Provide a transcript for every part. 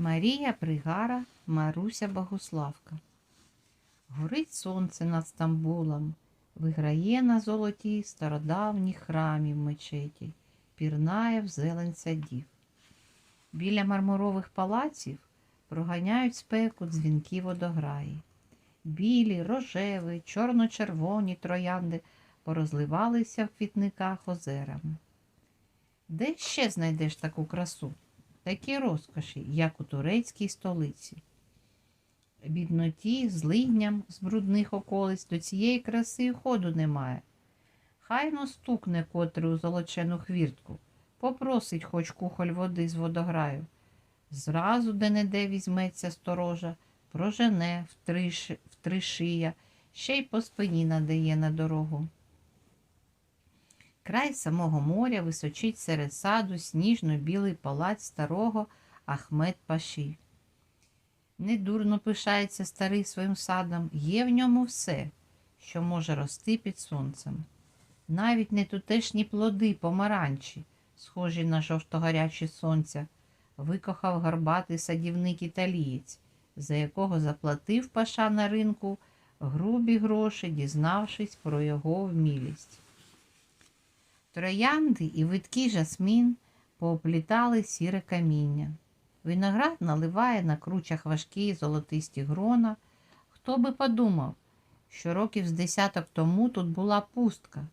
Марія Пригара, Маруся Богуславка. Горить сонце над Стамбулом, виграє на золоті стародавніх храмів мечеті, пірнає в зелень садів. Біля мармурових палаців проганяють спеку дзвінки водограї. Білі, рожеві, чорно-червоні троянди порозливалися в квітниках озерами. Де ще знайдеш таку красу, такі розкоші, як у турецькій столиці? Бідноті, злидням з брудних околиць до цієї краси ходу немає. Хай но стукне котрий у золочену хвіртку, попросить хоч кухоль води з водограю. Зразу де-не-де візьметься сторожа, прожене в три, в три шия, ще й по спині надає на дорогу. Край самого моря височить серед саду сніжно-білий палац старого Ахмед Паші. Недурно пишається старий своїм садом, є в ньому все, що може рости під сонцем. Навіть не тутешні плоди помаранчі, схожі на жовтогарячі сонця, викохав гарбатий садівник італієць, за якого заплатив паша на ринку грубі гроші, дізнавшись про його вмілість. Троянди і видкий жасмін пооплітали сіре каміння. Виноград наливає на кручах важкі золотисті грона. Хто би подумав, що років з десяток тому тут була пустка.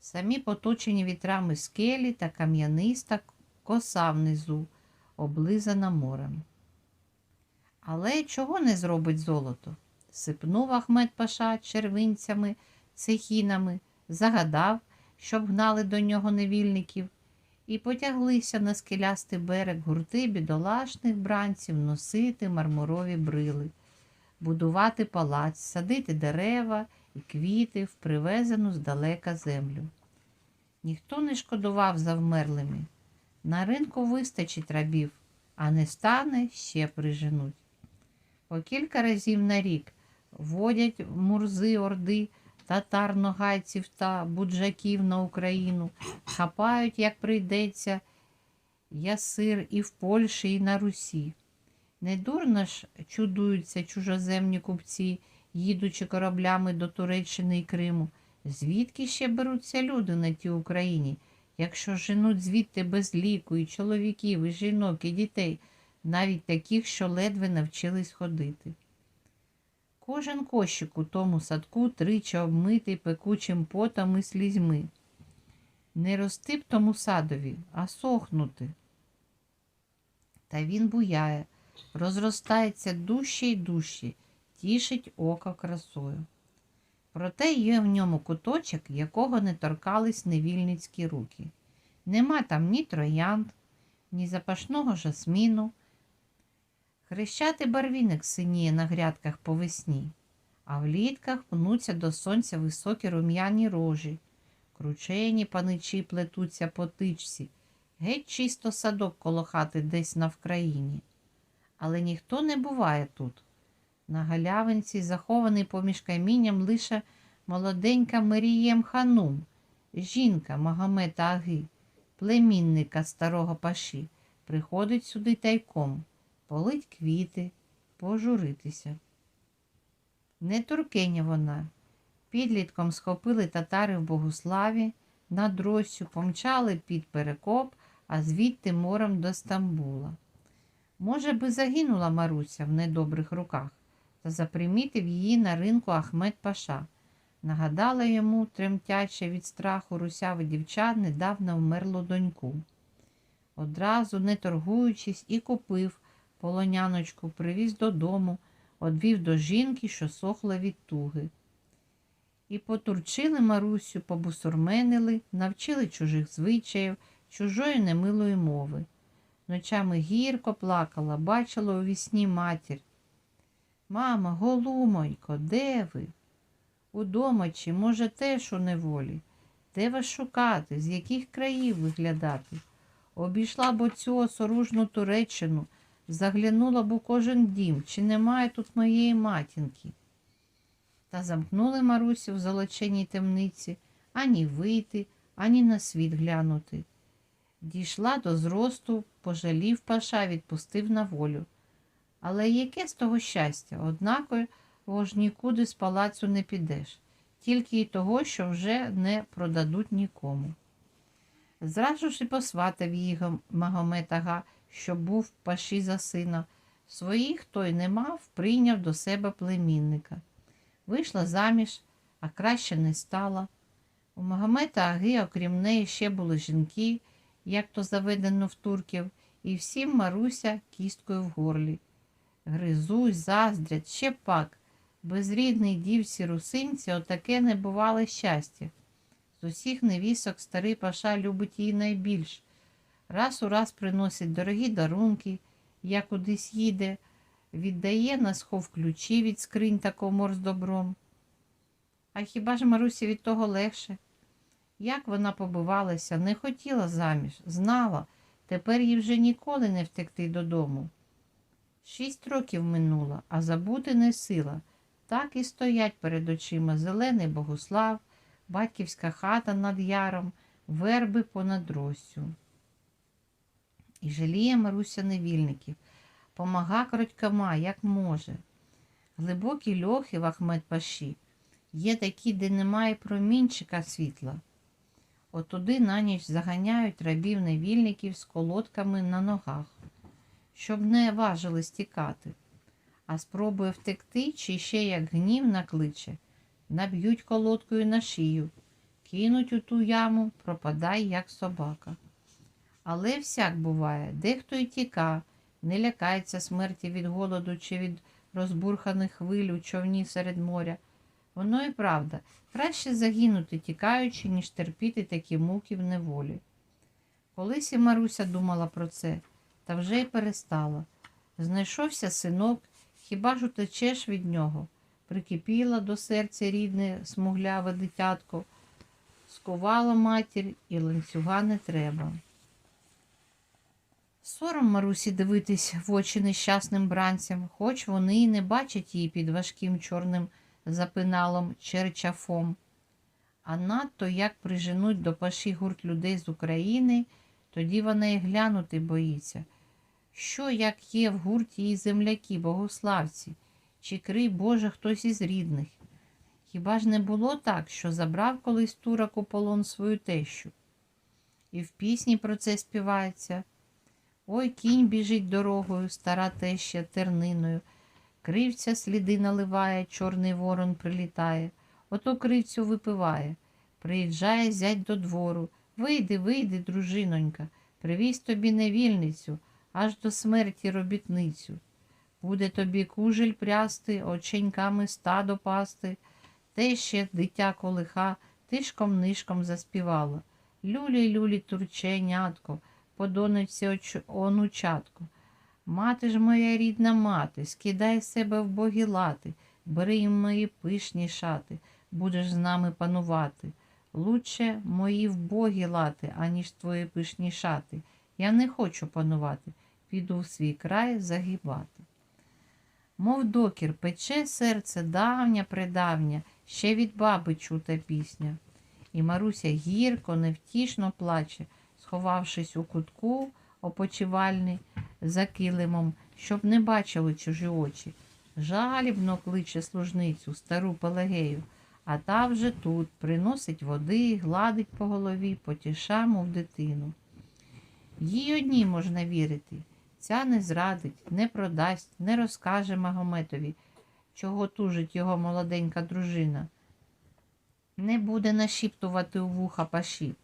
Самі поточені вітрами скелі та кам'яниста коса внизу, облизана морем. Але чого не зробить золото? Сипнув Ахмед Паша червинцями, цехінами, загадав, щоб гнали до нього невільників, і потяглися на скелястий берег гурти бідолашних бранців носити мармурові брили, будувати палац, садити дерева і квіти в привезену здалека землю. Ніхто не шкодував за вмерлими. На ринку вистачить рабів, а не стане ще приженуть. По кілька разів на рік водять мурзи орди татар, ногайців та буджаків на Україну, хапають, як прийдеться, ясир і в Польщі, і на Русі. Недурно ж чудуються чужоземні купці, їдучи кораблями до Туреччини і Криму. Звідки ще беруться люди на тій Україні, якщо женуть звідти без ліку і чоловіків, і жінок, і дітей, навіть таких, що ледве навчились ходити? Кожен кощик у тому садку тричі обмитий пекучим потом і слізьми. Не рости б тому садові, а сохнути. Та він буяє, розростається дужче й дужче, тішить око красою. Проте є в ньому куточок, якого не торкались невільницькі руки. Нема там ні троянд, ні запашного жасміну. Хрещатий барвінок синіє на грядках по весні, а в літках пнуться до сонця високі рум'яні рожі, кручені паничі плетуться по тичці, геть чисто садок коло хати десь на Вкраїні. Але ніхто не буває тут. На галявинці, захований поміж камінням, лише молоденька Марієм Ханум, жінка Магомета Аги, племінника старого паші, приходить сюди тайком, полить квіти, пожуритися. Не туркеня вона. Підлітком схопили татари в Богуславі, на дросю помчали під перекоп, а звідти морем до Стамбула. Може би загинула Маруся в недобрих руках, та запримітив її на ринку Ахмед Паша. Нагадала йому, тремтяче від страху русяве дівча, недавно вмерлу доньку. Одразу, не торгуючись, і купив полоняночку, привіз додому, одвів до жінки, що сохла від туги. І потурчили Марусю, побусурменили, навчили чужих звичаїв, чужої немилої мови. Ночами гірко плакала, бачила у вісні матір. Мама, голумонько, де ви? Удома чи, може, теж у неволі? Де вас шукати, з яких країв виглядати? Обійшла б оцю осоружну Туреччину, заглянула б у кожен дім, чи немає тут моєї матінки. Та замкнули Марусю в золоченій темниці ані вийти, ані на світ глянути. Дійшла до зросту, пожалів паша, відпустив на волю. Але яке з того щастя? Однаково ж нікуди з палацу не підеш, тільки й того, що вже не продадуть нікому. Зразу ж і посватав її Гом- Магомед Ага, що був паші за сина. Своїх той не мав, прийняв до себе племінника. Вийшла заміж, а краще не стала. У Магомета Аги, окрім неї, ще були жінки, як то заведено в турків, і всім Маруся кісткою в горлі. Гризусь, заздрять, ще пак. Безрідний дівці русинці отаке небувале щастя. З усіх невісок старий паша любить її найбільш. Раз у раз приносить дорогі дарунки, я кудись їде, віддає на схов ключі від скринь та комор з добром. А хіба ж Марусі від того легше? Як вона побивалася, не хотіла заміж, знала, тепер їй вже ніколи не втекти додому. Шість років минуло, а забути не сила. Так і стоять перед очима зелений Богуслав, батьківська хата над яром, верби понад россю. І жаліє Маруся невільників, помага крадькома, як може. Глибокі льохи в Ахмед Паші є такі, де немає промінчика світла. Отуди на ніч заганяють рабів невільників з колодками на ногах, щоб не важили стікати, а спробує втекти, чи ще як гнів накличе, наб'ють колодкою на шию, кинуть у ту яму, пропадай, як собака. Але всяк буває, дехто й тіка, не лякається смерті від голоду чи від розбурханих хвиль у човні серед моря. Воно і правда, краще загинути, тікаючи, ніж терпіти такі муки в неволі. Колись і Маруся думала про це, та вже й перестала. Знайшовся синок, хіба ж утечеш від нього? Прикипіла до серця рідне, смугляве дитятко, скувала матір і ланцюга не треба. Сором Марусі дивитись в очі нещасним бранцям, хоч вони й не бачать її під важким чорним запиналом черчафом. А надто як приженуть до паші гурт людей з України, тоді вона й глянути боїться. Що, як є в гурті її земляки, богославці, чи крий Боже хтось із рідних? Хіба ж не було так, що забрав колись турок у полон свою тещу? І в пісні про це співається. Ой, кінь біжить дорогою, стара теща терниною. Кривця сліди наливає, чорний ворон прилітає, ото кривцю випиває. Приїжджає зять до двору. Вийди, вийди, дружинонька, привізь тобі невільницю, аж до смерті робітницю. Буде тобі кужель прясти, оченьками стадо пасти. Те ще дитя колиха тишком нишком заспівала. Люлі, люлі, турченятко, по донечці онучатко. Мати ж моя рідна мати, скидай себе в богі лати, бери й мої пишні шати, будеш з нами панувати. Лучше мої в богі лати, аніж твої пишні шати. Я не хочу панувати, піду в свій край загибати. Мов докір, пече серце давня предавня, ще від баби чута пісня. І Маруся гірко, невтішно плаче, сховавшись у кутку опочивальний за килимом, щоб не бачили чужі очі. Жалібно кличе служницю, стару Пелагею, а та вже тут приносить води, гладить по голові, потіша, мов дитину. Їй одній можна вірити. Ця не зрадить, не продасть, не розкаже Магометові, чого тужить його молоденька дружина. Не буде нашіптувати у вуха паші.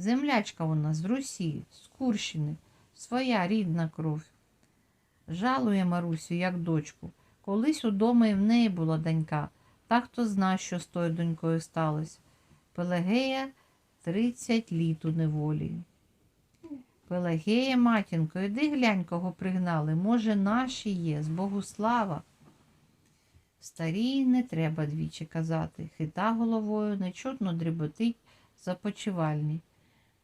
Землячка вона з Русі, з Курщини, своя рідна кров. Жалує Марусю, як дочку. Колись удома і в неї була донька, та хто зна, що з тою донькою сталося. Пелагея тридцять літ у неволі. Пелагея, матінко, іди глянь, кого пригнали. Може, наші є, з Богуслава. Старій не треба двічі казати. Хита головою, нечутно дріботить започивальний.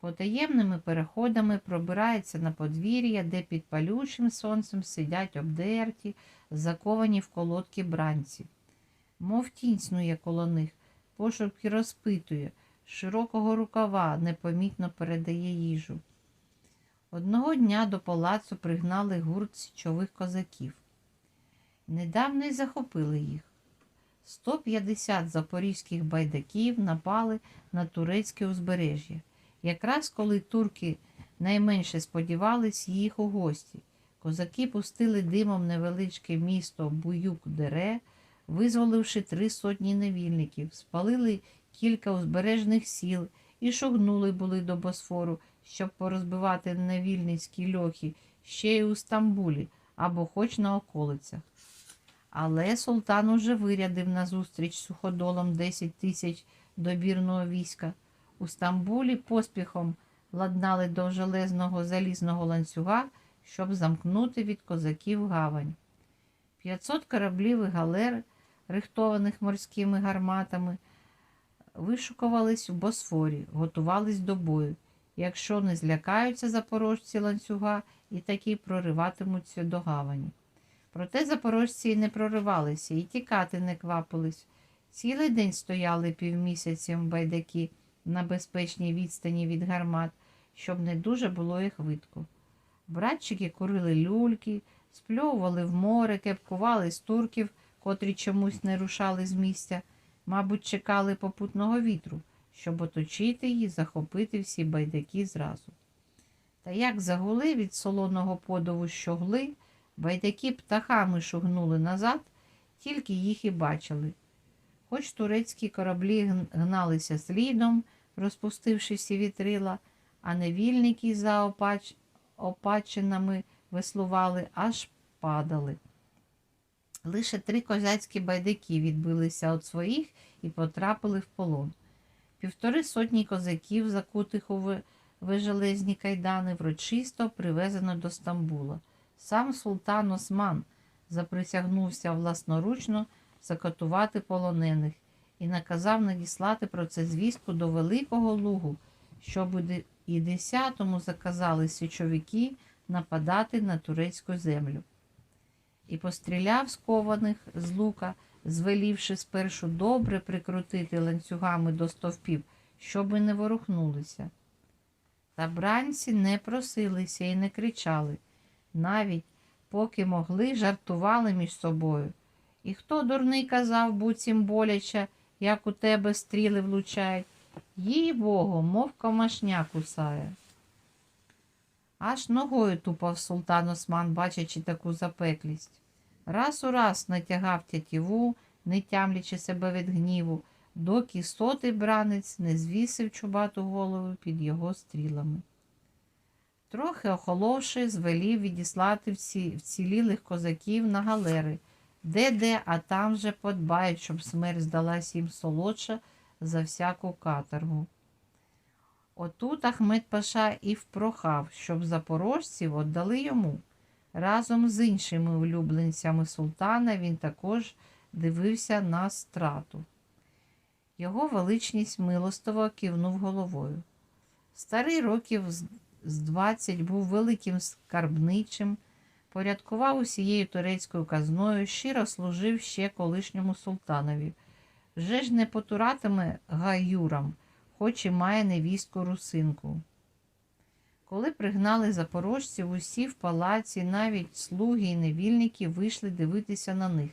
Потаємними переходами пробирається на подвір'я, де під палючим сонцем сидять обдерті, заковані в колодки бранці. Мов тінь снує коло них, пошепки розпитує, широкого рукава непомітно передає їжу. Одного дня до палацу пригнали гурт січових козаків. Недавно й захопили їх. 150 запорізьких байдаків напали на турецьке узбережжя, якраз коли турки найменше сподівались їх у гості. Козаки пустили димом невеличке місто Буюк-Дере, визволивши три сотні невільників, спалили кілька узбережних сіл і шогнули були до Босфору, щоб порозбивати невільницькі льохи ще й у Стамбулі або хоч на околицях. Але султан уже вирядив назустріч суходолам 10 тисяч добірного війська. У Стамбулі поспіхом ладнали до железного залізного ланцюга, щоб замкнути від козаків гавань. 500 кораблів і галер, рихтованих морськими гарматами, вишукувались у Босфорі, готувались до бою. Якщо не злякаються запорожці ланцюга і таки прориватимуться до гавані. Проте запорожці й не проривалися і тікати не квапились. Цілий день стояли півмісяцем байдаки на безпечній відстані від гармат, щоб не дуже було їх видко. Братчики курили люльки, спльовували в море, кепкували з турків, котрі чомусь не рушали з місця, мабуть, чекали попутного вітру, щоб оточити її, захопити всі байдаки зразу. Та як загули від солоного подову щогли, Байдаки птахами шугнули назад, тільки їх і бачили. Хоч турецькі кораблі гналися слідом, розпустивши всі вітрила, а невільники за опач... опачинами веслували, аж падали. Лише три козацькі байдики відбилися від своїх і потрапили в полон. Півтори сотні козаків, закутих у вежелезні кайдани, врочисто привезено до Стамбула. Сам султан Осман заприсягнувся власноручно закатувати полонених і наказав надіслати про це звістку до Великого Лугу, щоб і десятому заказали січовики нападати на турецьку землю. І постріляв скованих з лука, звелівши спершу добре прикрутити ланцюгами до стовпів, щоби не ворухнулися. Та бранці не просилися і не кричали навіть поки могли, жартували між собою. І хто дурний казав, буцім боляче, як у тебе стріли влучають, їй богу, мов комашня кусає. Аж ногою тупав султан Осман, бачачи таку запеклість. Раз у раз натягав тятіву, не тямлячи себе від гніву, доки сотий бранець не звісив чубату голову під його стрілами. Трохи охоловши, звелів відіслати всі, вцілілих козаків на галери, де-де, а там же подбають, щоб смерть здалась їм солодша за всяку каторгу. Отут Ахмед Паша і впрохав, щоб запорожців віддали йому. Разом з іншими улюбленцями султана він також дивився на страту. Його величність милостово кивнув головою. Старий років з 20 був великим скарбничим, порядкував усією турецькою казною, щиро служив ще колишньому султанові. Вже ж не потуратиме гаюрам, хоч і має невістку русинку. Коли пригнали запорожців, усі в палаці, навіть слуги і невільники вийшли дивитися на них.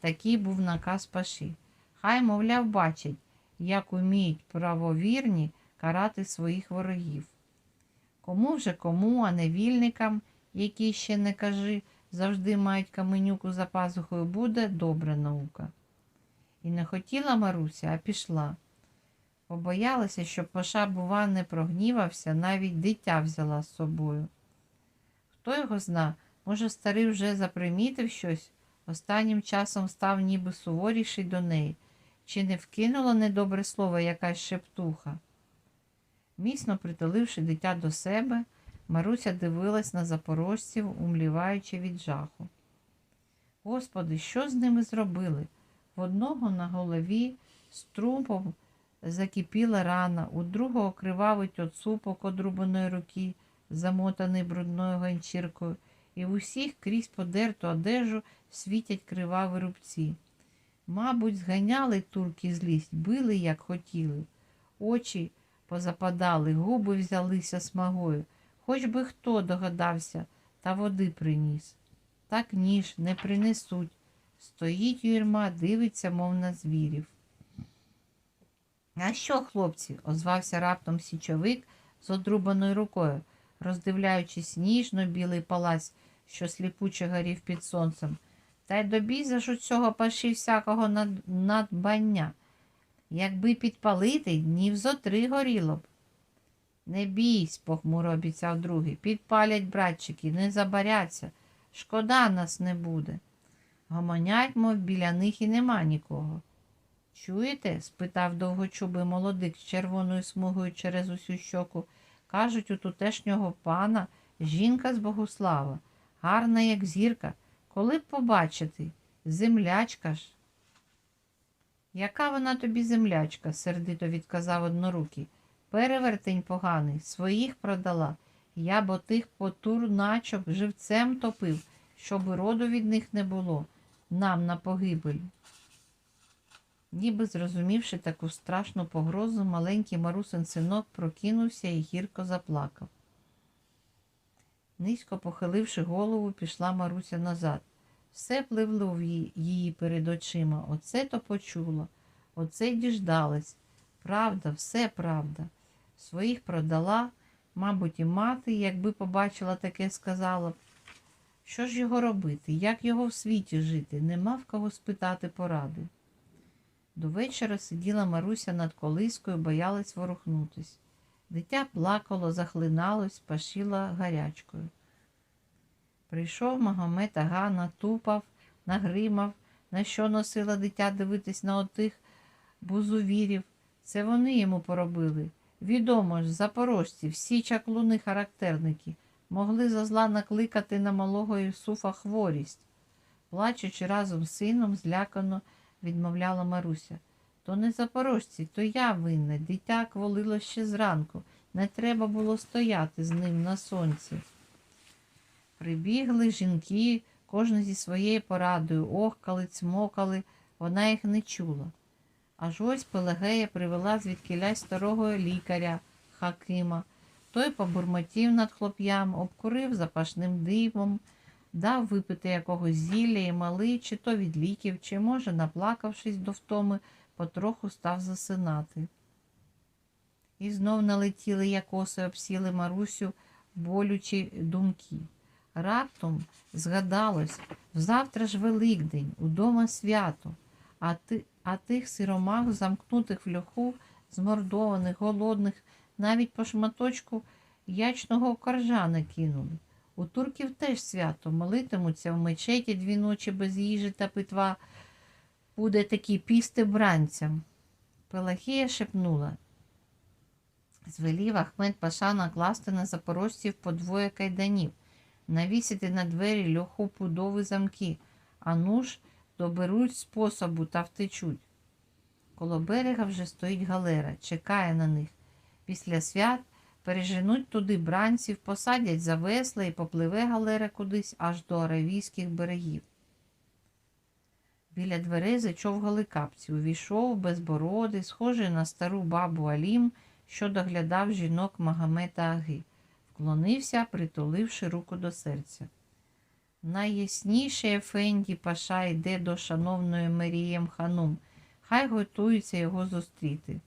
Такий був наказ паші. Хай, мовляв, бачать, як уміють правовірні карати своїх ворогів. Кому вже кому, а не вільникам, які ще не кажи, завжди мають каменюку за пазухою, буде добра наука. І не хотіла Маруся, а пішла. Побоялася, щоб Паша, бува, не прогнівався, навіть дитя взяла з собою. Хто його зна, може, старий вже запримітив щось, останнім часом став ніби суворіший до неї, чи не вкинула недобре слово якась шептуха. Міцно притуливши дитя до себе, Маруся дивилась на запорожців, умліваючи від жаху. Господи, що з ними зробили? В одного на голові струмпом закипіла рана, у другого кривавить оцупок одрубаної руки, замотаний брудною ганчіркою, і в усіх крізь подерту одежу світять криваві рубці. Мабуть, зганяли турки злість, били, як хотіли. Очі позападали, губи взялися смагою, Хоч би хто догадався та води приніс. Так ніж не принесуть. Стоїть юрма, дивиться, мов на звірів. А що, хлопці? озвався раптом січовик з одрубаною рукою, роздивляючись ніжно білий палац, що сліпуче горів під сонцем. Та й добіза ж у цього паші всякого над... надбання. Якби підпалити, днів зо три горіло б. Не бійсь, похмуро обіцяв другий. Підпалять братчики, не забаряться. Шкода нас не буде. Гомонять, мов біля них і нема нікого. Чуєте? спитав довгочубий молодик з червоною смугою через усю щоку. Кажуть, у тутешнього пана жінка з Богослава, гарна, як зірка. Коли б побачити? Землячка ж. Яка вона тобі землячка? сердито відказав однорукий. Перевертень поганий, своїх продала. Я б отих потурначок живцем топив, щоб роду від них не було, нам на погибель. Ніби зрозумівши таку страшну погрозу, маленький марусин синок прокинувся і гірко заплакав. Низько похиливши голову, пішла Маруся назад. Все пливло в її перед очима. Оце то почула, оце й діждалась. Правда, все правда. Своїх продала, мабуть, і мати, якби побачила таке, сказала б. Що ж його робити? Як його в світі жити? Нема в кого спитати поради. До вечора сиділа Маруся над колискою, боялась ворухнутись. Дитя плакало, захлиналось, пашила гарячкою. Прийшов Магомед Ага, натупав, нагримав, на що носила дитя дивитись на отих бузувірів. Це вони йому поробили. Відомо ж, запорожці, всі чаклуни характерники, могли за зла накликати на малого Юсуфа хворість. Плачучи разом з сином, злякано відмовляла Маруся. То не запорожці, то я винна. Дитя кволило ще зранку. Не треба було стояти з ним на сонці. Прибігли жінки, кожна зі своєю порадою, охкали, цмокали, вона їх не чула. Аж ось Пелагея привела звідкілясь старого лікаря Хакима. Той побурмотів над хлоп'ям, обкурив запашним дивом, дав випити якогось зілля і малий, чи то від ліків, чи, може, наплакавшись до втоми, потроху став засинати. І знов налетіли, як оси обсіли Марусю болючі думки. Раптом згадалось, завтра ж Великдень, удома свято, а, ти, а тих сиромах, замкнутих в льоху, змордованих, голодних, навіть по шматочку ячного коржа не кинули. У турків теж свято, молитимуться в мечеті дві ночі без їжі та питва. Буде такі пісти бранцям. Пелагія шепнула. Звелів Ахмед Паша накласти на запорожців по двоє кайданів, навісити на двері льоху пудові замки, а ну доберуть способу та втечуть. Коло берега вже стоїть галера, чекає на них. Після свят переженуть туди бранців, посадять за весла і попливе галера кудись аж до аравійських берегів. Біля дверей зачовгали капці. Увійшов безбородий, схожий на стару бабу Алім, що доглядав жінок Магомета Аги, вклонився, притуливши руку до серця. Найясніший Ефенді Паша йде до шановної Марієм Ханум, хай готується його зустріти.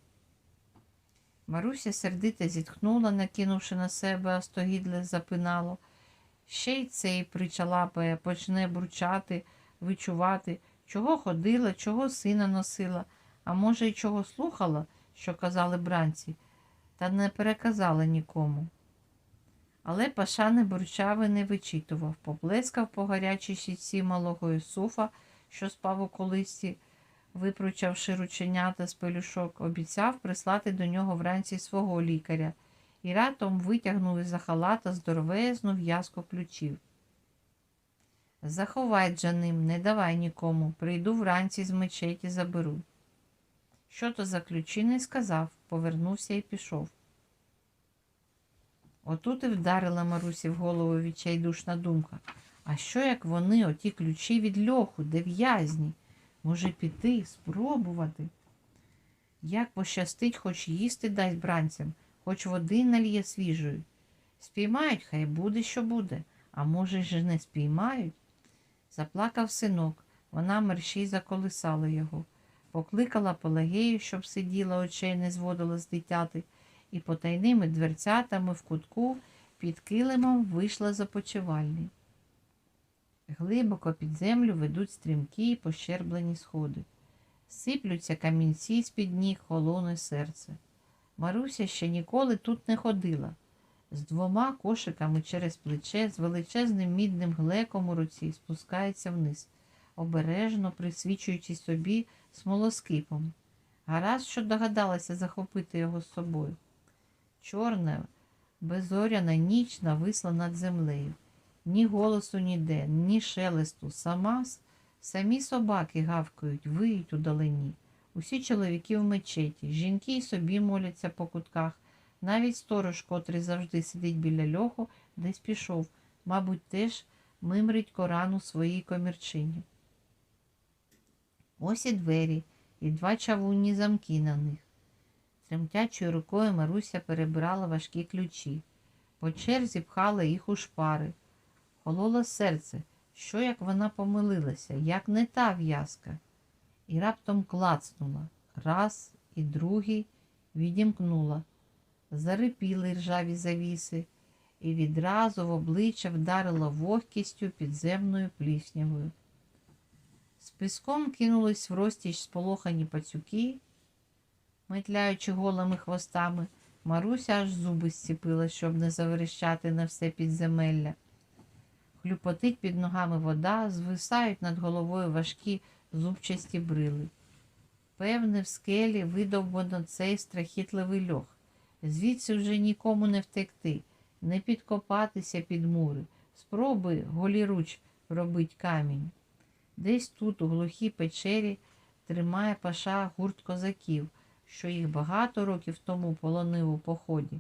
Маруся сердито зітхнула, накинувши на себе остогідле запинало. Ще й цей причалапає, почне бурчати, вичувати, чого ходила, чого сина носила, а може, й чого слухала, що казали бранці, та не переказала нікому. Але паша не бурчав і не вичитував, поплескав по гарячій щітці малого Юсуфа, що спав у колисці, випручавши рученята з пелюшок, обіцяв прислати до нього вранці свого лікаря і ратом витягнув із-за халата здоровезну в'язку ключів. Заховай за ним, не давай нікому, прийду вранці з мечеті заберу. Що то за ключі не сказав, повернувся і пішов. Отут і вдарила Марусі в голову відчайдушна думка. А що як вони, оті ключі від льоху, де в'язні? Може піти, спробувати? Як пощастить, хоч їсти дасть бранцям, хоч води нальє свіжої. Спіймають, хай буде, що буде, а може ж не спіймають. Заплакав синок, вона мерщій заколисала його, покликала Пелагею, щоб сиділа, очей не зводила з дитяти, і потайними дверцятами в кутку під килимом вийшла з опочивальні. Глибоко під землю ведуть стрімкі й пощерблені сходи. Сиплються камінці з-під ніг холоне серце. Маруся ще ніколи тут не ходила. З двома кошиками через плече, з величезним мідним глеком у руці спускається вниз, обережно присвічуючи собі смолоскипом. Гаразд, що догадалася захопити його з собою. Чорна, безоряна ніч нависла над землею. Ні голосу ніде, ні шелесту. Сама, самі собаки гавкають, виють удалині. Усі чоловіки в мечеті, жінки й собі моляться по кутках. Навіть сторож, котрий завжди сидить біля льоху, десь пішов, мабуть, теж мимрить Коран у своїй комірчині. Ось і двері, і два чавунні замки на них. Тремтячою рукою Маруся перебирала важкі ключі. По черзі пхала їх у шпари. Хололо серце, що як вона помилилася, як не та в'язка. І раптом клацнула. Раз і другий відімкнула. Зарипіли ржаві завіси, і відразу в обличчя вдарило вогкістю підземною пліснявою. З піском кинулись в розтіч сполохані пацюки, метляючи голими хвостами. Маруся аж зуби зціпила, щоб не заверещати на все підземелля. Хлюпотить під ногами вода, звисають над головою важкі зубчасті брили. Певне, в скелі видовбано цей страхітливий льох. Звідси вже нікому не втекти, не підкопатися під мури. Спробуй голіруч робить камінь. Десь тут, у глухій печері, тримає паша гурт козаків, що їх багато років тому полонив у поході.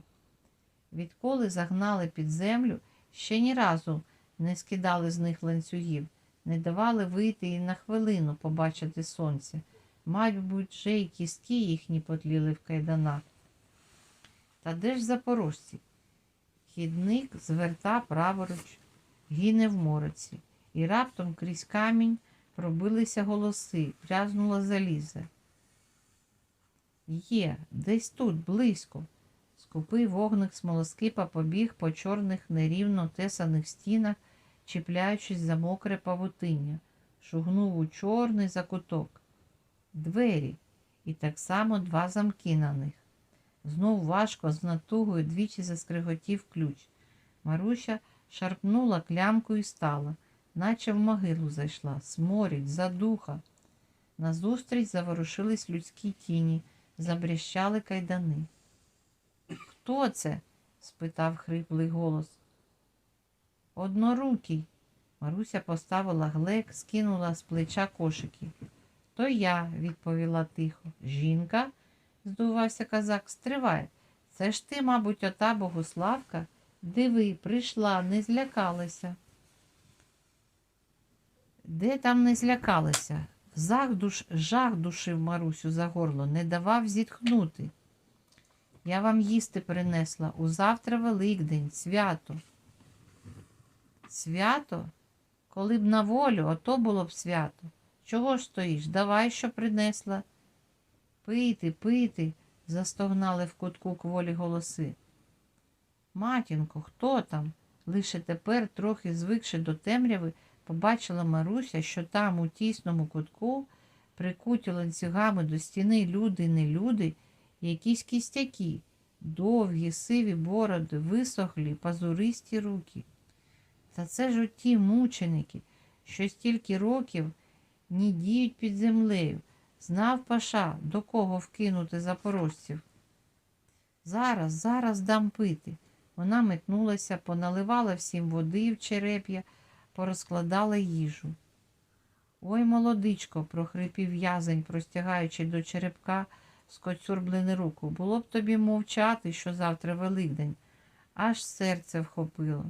Відколи загнали під землю, ще ні разу не скидали з них ланцюгів, не давали вийти і на хвилину побачити сонце. Мабуть, вже й кістки їхні потліли в кайданах. Та де ж запорожці? Хідник зверта праворуч, гине в мороці, і раптом крізь камінь пробилися голоси, брязнуло залізо. Є, десь тут, близько. Скупий вогник смолоскипа побіг по чорних нерівно тесаних стінах, чіпляючись за мокре павутиння, шугнув у чорний закуток. Двері, і так само два замки на них. Знов важко з натугою двічі заскриготів ключ. Маруся шарпнула клямку і стала, наче в могилу зайшла, сморід, задуха. Назустріч заворушились людські тіні, забрящали кайдани. Хто це? спитав хриплий голос. Однорукий. Маруся поставила глек, скинула з плеча кошики. То я, відповіла тихо. Жінка? здувався казак, стривай. Це ж ти, мабуть, ота Богуславка? Диви, прийшла, не злякалася. Де там не злякалася? Зах душ, жах душив Марусю за горло, не давав зітхнути. Я вам їсти принесла. Узавтра Великдень, свято. Свято? Коли б на волю, ото було б свято. Чого ж стоїш? Давай, що принесла. Пити, пити, застогнали в кутку кволі голоси. Матінко, хто там? Лише тепер, трохи звикши до темряви, побачила Маруся, що там, у тісному кутку, прикуті ланцюгами до стіни люди не люди, якісь кістяки, довгі, сиві бороди, висохлі, пазуристі руки. Та це ж оті мученики, що стільки років нідіють під землею. Знав паша, до кого вкинути запорожців. Зараз, зараз дам пити. Вона метнулася, поналивала всім води в череп'я, порозкладала їжу. Ой, молодичко, прохрипів в'язень, простягаючи до черепка скоцюрблену руку. Було б тобі мовчати, що завтра Великдень, аж серце вхопило.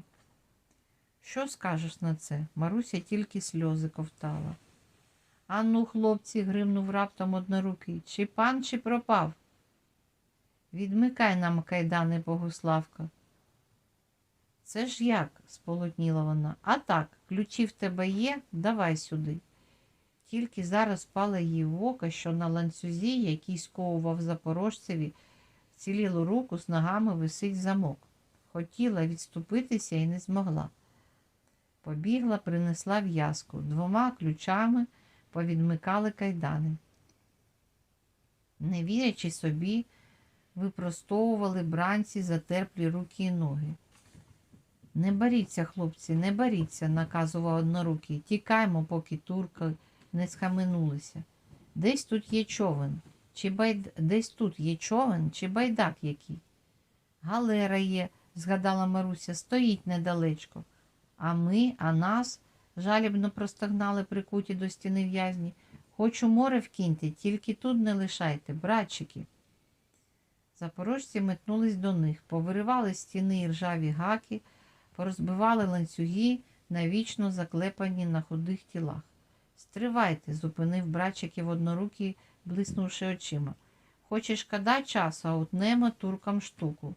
Що скажеш на це? Маруся тільки сльози ковтала. Ану, хлопці, гримнув раптом однорукий. Чи пан, чи пропав? Відмикай нам кайдани, Богуславка. Це ж як? сполотніла вона. А так, ключі в тебе є, давай сюди. Тільки зараз впала їй в око, що на ланцюзі, який сковував запорожцеві, цілілу руку з ногами висить замок. Хотіла відступитися і не змогла. Побігла, принесла в'язку. Двома ключами повідмикали кайдани. Не вірячи собі, випростовували бранці затерплі руки і ноги. Не боріться, хлопці, не боріться, наказував однорукий. Тікаймо, поки турки не схаменулися. Десь тут є човен, чи байд... десь тут є човен, чи байдак який. Галера є, згадала Маруся, стоїть недалечко. А ми, а нас, жалібно простогнали прикуті до стіни в'язні. Хоч у море вкиньте, тільки тут не лишайте, братчики. Запорожці метнулись до них, повиривали стіни ржаві гаки, порозбивали ланцюги, навічно заклепані на худих тілах. Стривайте, зупинив братчиків однорукий, блиснувши очима. Хоч і шкода часу, а утнемо туркам штуку.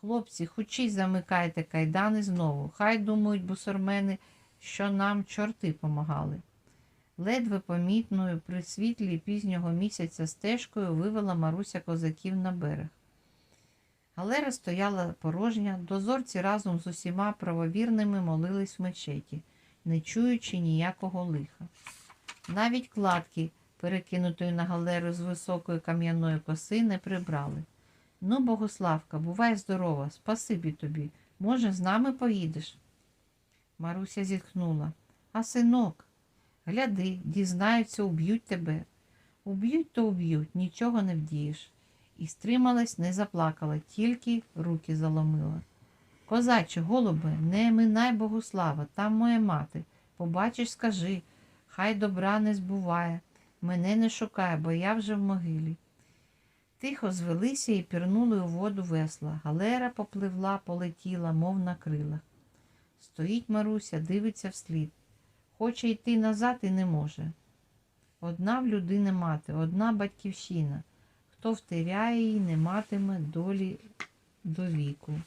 Хлопці, хучі замикайте кайдани знову. Хай думають бусурмени, що нам чорти помагали. Ледве помітною при світлі пізнього місяця стежкою вивела Маруся козаків на берег. Галера стояла порожня, дозорці разом з усіма правовірними молились в мечеті, не чуючи ніякого лиха. Навіть кладки, перекинутої на галеру з високої кам'яної коси, не прибрали. Ну, Богославка, бувай здорова, спасибі тобі. Може, з нами поїдеш? Маруся зітхнула. А синок, гляди, дізнаються, уб'ють тебе. Уб'ють, то уб'ють, нічого не вдієш. І стрималась, не заплакала, тільки руки заломила. Козаче, голубе, не минай Богослава, там моя мати. Побачиш, скажи, хай добра не збуває, мене не шукає, бо я вже в могилі. Тихо звелися і пірнули у воду весла. Галера попливла, полетіла, мов на крилах. Стоїть Маруся, дивиться вслід. Хоче йти назад і не може. Одна в людини мати, одна батьківщина. Хто втеряє її, не матиме долі до віку.